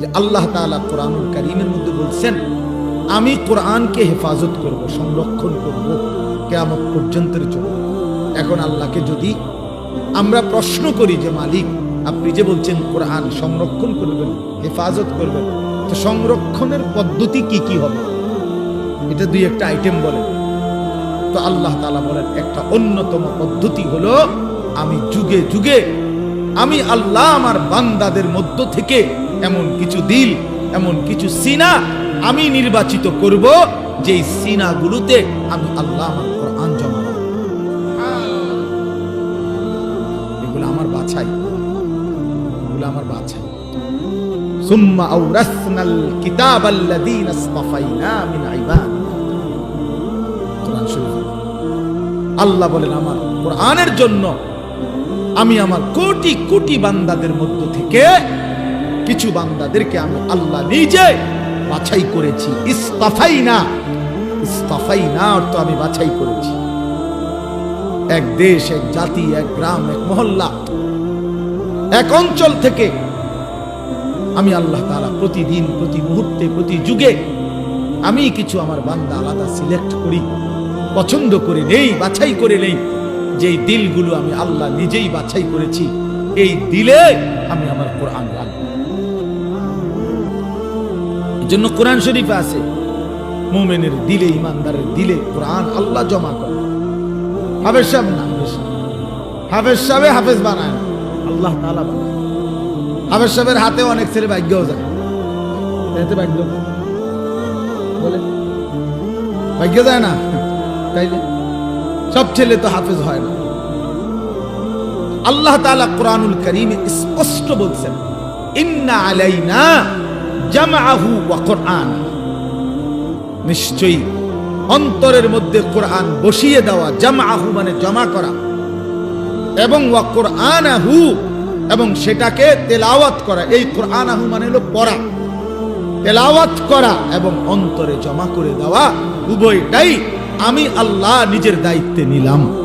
যে আল্লাহ তাআলা কোরআনুল কারীমের মধ্যে বলছেন, আমি কোরআনকে হেফাজত করব, সংরক্ষণ করব কেয়ামত পর্যন্তের জন্য। এখন আল্লাহকে যদি আমরা প্রশ্ন করি যে, মালিক, আপনি যে বলছেন কোরআন সংরক্ষণ করবেন, হেফাজত করবেন, তো সংরক্ষণের পদ্ধতি কি কি হবে? এটা দুই একটা আইটেম বলেন। তো আল্লাহ তাআলা বলেন, একটা অন্যতম পদ্ধতি হলো, আমি যুগে যুগে, আমি আল্লাহ আমার বান্দাদের মধ্য থেকে এমন কিছু দিল, এমন কিছু সিনা আমি নির্বাচিত করব, যেই সিনাগুলোতে আমি আল্লাহ আমার কোরআন জমা এগুলো আমার বাছাই। এগুলো আমার বাছাই। সুম্মা আওরাসনাল কিতাবাল্লাযীনা ইসতাফাইনা মিন ইবাদিনা কোরআন শরীফ। আল্লাহ বলেন, আমার কোরআনের জন্য আমি আমার কোটি কোটি বান্দাদের মধ্য থেকে কিছু বান্দাদেরকে আমি আল্লাহ নিজে বাছাই করেছি। ইস্তাফাই না ইস্তাফাই না অর্থ আমি বাছাই করেছি। এক দেশ, এক জাতি, এক গ্রাম, এক মহল্লা, এক অঞ্চল থেকে আমি আল্লাহ তাআলা প্রতিদিন, প্রতি মুহূর্তে, প্রতি যুগে আমি কিছু আমার বান্দা আলাদা সিলেক্ট করি, পছন্দ করে নেই, বাছাই করে নেই। যেই দিলগুলো আমি আল্লাহ নিজেই বাছাই করেছি, এই দিলে আমি আমার কোরআন রাখব। জন্য কোরআন শরীফ আছে, মোমেনের দিলে, ইমানদারের দিলে কোরআন আল্লাহ জমা করে। হাফেজ সাহেব না, হাফেজ সাহেব। হাফেজ বানায় আল্লাহ তাআলা বানায়। হাফেজ সাহেবের হাতে অনেক ছেলে ভাগ্যও যায়। এতে ভাগ্য বলে ভাগ্য যায় না? তাইলে? সব ছেলে তো হাফেজ হয় না। আল্লাহ তাআলা কোরআনুল করিমে স্পষ্ট বলছেন, ইন্না আলাইনা জামাআহু ওয়া কোরআন। নিশ্চয়ই অন্তরের মধ্যে কোরআন বসিয়ে দেওয়া, জামাআহু মানে জমা করা। এবং ওয়া কোরআনাহু এবং সেটাকে তেলাওয়াত করা। এই কোরআনাহু মানে হলো পড়া। তেলাওয়াত করা এবং অন্তরে জমা করে দেওয়া, উভয়টাই আমি আল্লাহ নিজের দায়িত্বে নিলাম।